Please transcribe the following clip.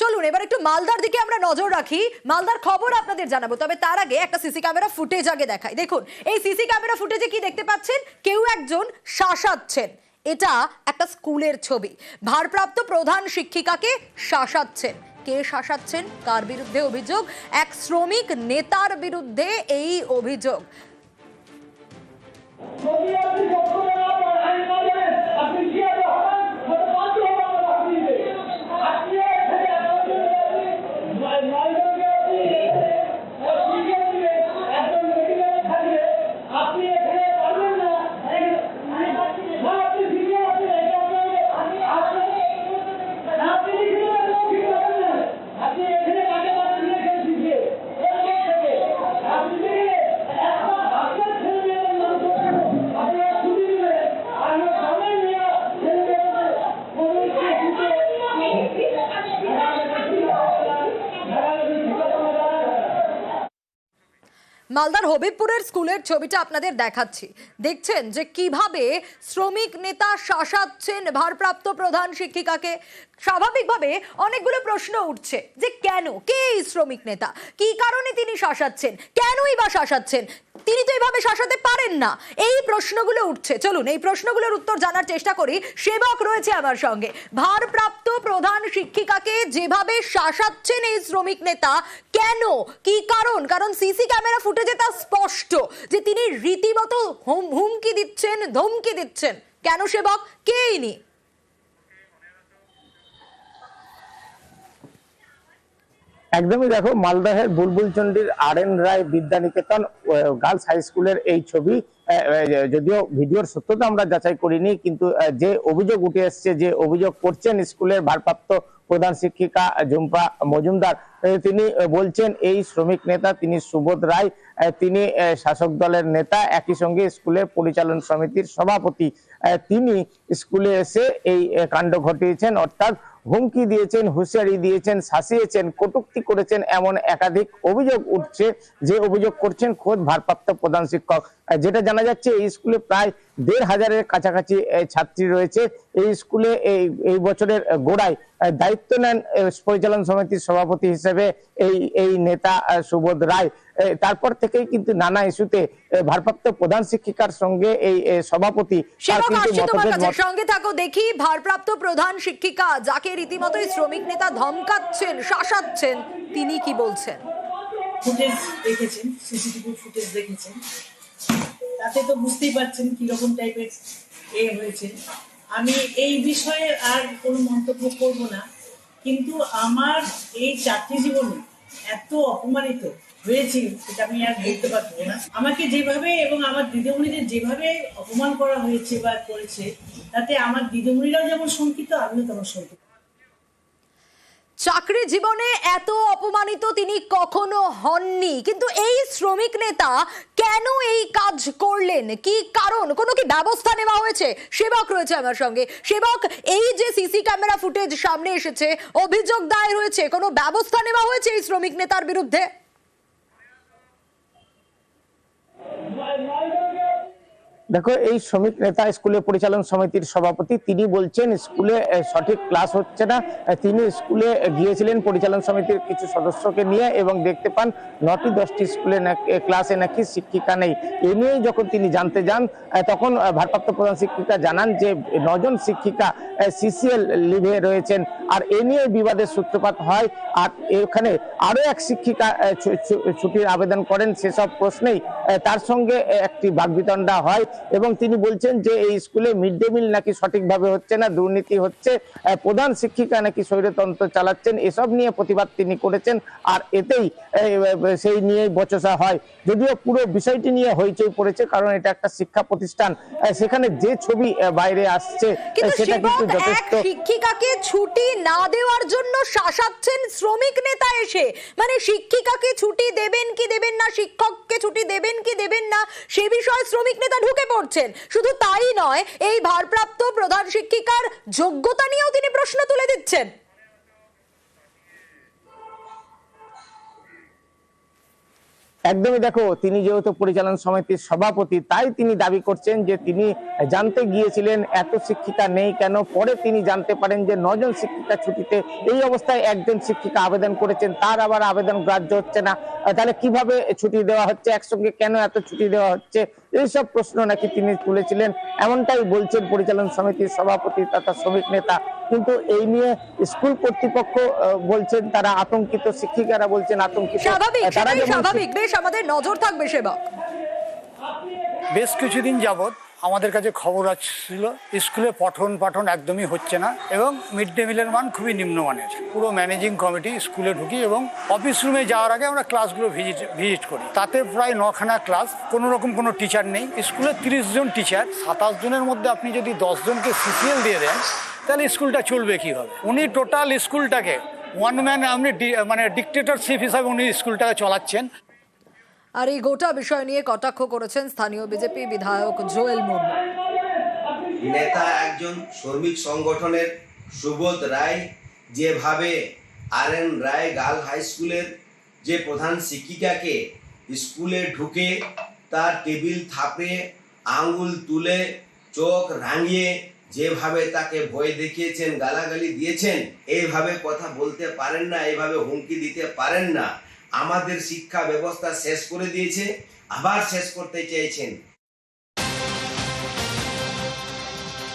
চলুন, এবার একটু মালদার দিকে আমরা নজর রাখি। মালদার খবর আপনাদের জানাব, তবে তার আগে একটা সিসি ক্যামেরা ফুটেজ আগে দেখাই। দেখুন, এই সিসি ক্যামেরা ফুটেজে কি দেখতে পাচ্ছেন? কেউ একজন শাসাচ্ছেন। এটা একটা স্কুলের ছবি। ভারপ্রাপ্ত প্রধান শিক্ষিকাকে শাসাচ্ছেন। কে শাসাচ্ছেন? কার বিরুদ্ধে অভিযোগ? এক শ্রমিক নেতার বিরুদ্ধে এই অভিযোগ। মালদার হবিবপুরের স্কুলের ছবিটা আপনাদের দেখাচ্ছি। দেখছেন যে কীভাবে শ্রমিক নেতা শাসাচ্ছেন ভারপ্রাপ্ত প্রধান শিক্ষিকাকে। স্বাভাবিকভাবে অনেকগুলো প্রশ্ন উঠছে যে কেন? কে এই শ্রমিক নেতা? কি কারণে তিনি শাসাচ্ছেন? কেনই বা শাসাচ্ছেন? তিনি তো এইভাবে শাসাতে পারেন না। এই প্রশ্নগুলো উঠছে। চলুন, এই প্রশ্নগুলোর উত্তর জানার চেষ্টা করি। সেবক রয়েছে আমার সঙ্গে। ভারপ্রাপ্ত প্রধান শিক্ষিকাকে যেভাবে শাসাচ্ছেন এই শ্রমিক নেতা, কেন? কি কারণ? কারণ সিসি ক্যামেরা ফুটেজে তা স্পষ্ট, যে তিনি রীতিমতো হুম- হুমকি দিচ্ছেন, ধমকি দিচ্ছেন, কেন সেবক? কে ইনি? একদমই দেখো, মালদহের বুলবুলচন্ডির R N Roy Vidyaniketan girls high স্কুলের এই ছবি যদিও ভিডিওর সত্যতা আমরা যাচাই করিনি, কিন্তু যে অভিযোগ উঠে এসছে, যে অভিযোগ করছেন স্কুলের ভারপ্রাপ্ত প্রধান শিক্ষিকা ঝুম্পা মজুমদার। তিনি বলছেন, এই শ্রমিক নেতা তিনি সুবোধ রায় তিনি শাসক দলের নেতা। একই সঙ্গে স্কুলের পরিচালন সমিতির সভাপতি তিনি স্কুলে এসে এই কাণ্ড ঘটিয়েছেন। অর্থাৎ হুমকি দিয়েছেন, হুঁশিয়ারি দিয়েছেন, শাসিয়েছেন, কটূক্তি করেছেন এমন একাধিক অভিযোগ উঠছে। যে অভিযোগ করছেন খোদ ভারপ্রাপ্ত প্রধান শিক্ষক। যেটা জানা যাচ্ছে, এই স্কুলে প্রায় দেড় হাজারের কাছাকাছি ছাত্রী রয়েছে। এই স্কুলে এই এই বছরের গোড়ায় দায়িত্ব নেন পরিচালন সমিতির সভাপতি হিসেবে এই এই নেতা সুবোধ রায়। তারপর থেকেই কিন্তু নানা ইস্যুতে ভারপ্রাপ্ত প্রধান শিক্ষিকার সঙ্গে এই সভাপতি সঙ্গে থাকো দেখি ভারপ্রাপ্ত প্রধান শিক্ষিকা যাকে রীতিমতোই শ্রমিক নেতা ধমকাচ্ছেন শাসাচ্ছেন তিনি কি বলছেন? ফুটেজ দেখেছেন সিসিটিভি ফুটেজ দেখেছেন। তাতে তো বুঝতেই পারছেন কীরকম টাইপের এ হয়েছে। আমি এই বিষয়ে আর কোনো মন্তব্য করব না, কিন্তু আমার এই চাকরি জীবনে এত অপমানিত হয়েছি সেটা আমি আর বলতে পারব না। আমাকে যেভাবে এবং আমার দিদিমণিদের যেভাবে অপমান করা হয়েছে বা করেছে, তাতে আমার দিদিমণিরাও যেমন শঙ্কিত, আমিও তেমন শঙ্কিত। চাকরি জীবনে এত অপমানিত তিনি কখনো হননি। কিন্তু এই শ্রমিক নেতা কেন এই কাজ করলেন? কি কারণ? কোনো কি ব্যবস্থা নেওয়া হয়েছে? সেবক রয়েছে আমার সঙ্গে। সেবক, এই যে সিসি ক্যামেরা ফুটেজ সামনে এসেছে, অভিযোগ দায়ের হয়েছে, কোনো ব্যবস্থা নেওয়া হয়েছে এই শ্রমিক নেতার বিরুদ্ধে? দেখো, এই শ্রমিক নেতা স্কুলের পরিচালন সমিতির সভাপতি, তিনি বলছেন স্কুলে সঠিক ক্লাস হচ্ছে না। তিনি স্কুলে গিয়েছিলেন পরিচালন সমিতির কিছু সদস্যকে নিয়ে এবং দেখতে পান নটি দশটি স্কুলে ক্লাসে নাকি শিক্ষিকা নেই। এ নিয়ে যখন তিনি জানতে যান তখন ভারপ্রাপ্ত প্রধান শিক্ষিকা জানান যে নজন শিক্ষিকা সিসিএল লিভে রয়েছেন। আর এ নিয়ে বিবাদের সূত্রপাত হয়। আর এখানে আরও এক শিক্ষিকা ছুটির আবেদন করেন, সেসব প্রশ্নেই তার সঙ্গে একটি বাগবিতণ্ডা হয়। এবং তিনি বলছেন যে এই স্কুলে মিড ডে মিল নাকি সঠিকভাবে হচ্ছে না দুর্নীতি হচ্ছে প্রধান শিক্ষিকা নাকি স্বৈরতন্ত্র চালাচ্ছেন এসব নিয়ে প্রতিবাদ তিনি করেছেন আর এতেই সেই নিয়েই বচসা হয়। যদিও পুরো বিষয়টি নিয়ে হইচই পড়েছে কারণ এটা একটা শিক্ষা প্রতিষ্ঠান সেখানে যে ছবি বাইরে আসছে সেটা কিন্তু যথেষ্ট শিক্ষিকাকে ছুটি না দেওয়ার জন্য শাসাচ্ছেন শ্রমিক নেতা এসে। মানে শিক্ষিকাকে ছুটি দেবেন কি দেবেন না শিক্ষককে ছুটি দেবেন কি দেবেন না সে বিষয়ে শ্রমিক নেতা ঢুকে পড়ছেন। শুধু তাই নয়, এই ভারপ্রাপ্ত প্রধান শিক্ষিকার যোগ্যতা নিয়েও তিনি প্রশ্ন তুলে দিচ্ছেন। একদমই দেখো, তিনি যেহেতু পরিচালনা সমিতির সভাপতি, তাই তিনি দাবি করছেন যে তিনি জানতে গিয়েছিলেন এত শিক্ষিকা নেই কেন? পরে তিনি জানতে পারেন যে নজন শিক্ষিকা ছুটিতে এই অবস্থায় একজন শিক্ষিকা আবেদন করেছেন, তার আবার আবেদন গ্রাহ্য হচ্ছে না। তাহলে কীভাবে ছুটি দেওয়া হচ্ছে? একসঙ্গে কেন এত ছুটি দেওয়া হচ্ছে? এইসব প্রশ্ন নাকি তিনি তুলেছিলেন? এমনটাই বলছেন পরিচালন সমিতির সভাপতি তথা শ্রমিক নেতা। কিন্তু এই নিয়ে স্কুল কর্তৃপক্ষ আহ, বলছেন তারা আতঙ্কিত শিক্ষিকারা বলছেন আতঙ্কিত। স্বাভাবিক বেশ আমাদের নজর থাকবে সেবা বেশ কিছুদিন যাবৎ আমাদের কাছে খবর আসছিল, স্কুলে পঠন পাঠন একদমই হচ্ছে না এবং মিড ডে মিলের মান খুবই নিম্নমানের। পুরো ম্যানেজিং কমিটি স্কুলে ঢুকি এবং অফিস রুমে যাওয়ার আগে আমরা ক্লাসগুলো ভিজিট ভিজিট করি। তাতে প্রায় নখানা ক্লাস, কোনো রকম কোনো টিচার নেই। স্কুলে তিরিশ জন টিচার, সাতাশ জনের মধ্যে আপনি যদি দশ জনকে সিসিএল দিয়ে দেন, তাহলে স্কুলটা চলবে কীভাবে? উনি টোটাল স্কুলটাকে ওয়ান ম্যান আপনি মানে ডিকটেটরশিপ হিসাবে উনি স্কুলটাকে চালাচ্ছেন। আর এই গোটা বিষয় নিয়ে কটাক্ষ করেছেন স্থানীয় বিজেপি বিধায়ক জোয়েল মুর্মু। নেতা একজন শ্রমিক সংগঠনের সুবোধ রায়, যেভাবে R N Roy girl high স্কুলের যে প্রধান শিক্ষিকাকে স্কুলে ঢুকে তার টেবিল থাপে আঙ্গুল তুলে, চোখ রাঙিয়ে যেভাবে তাকে ভয় দেখিয়েছেন, গালাগালি দিয়েছেন, এইভাবে কথা বলতে পারেন না, এইভাবে হুমকি দিতে পারেন না। আমাদের শিক্ষা ব্যবস্থা শেষ করে দিয়েছে আবার শেষ করতে চেয়েছেন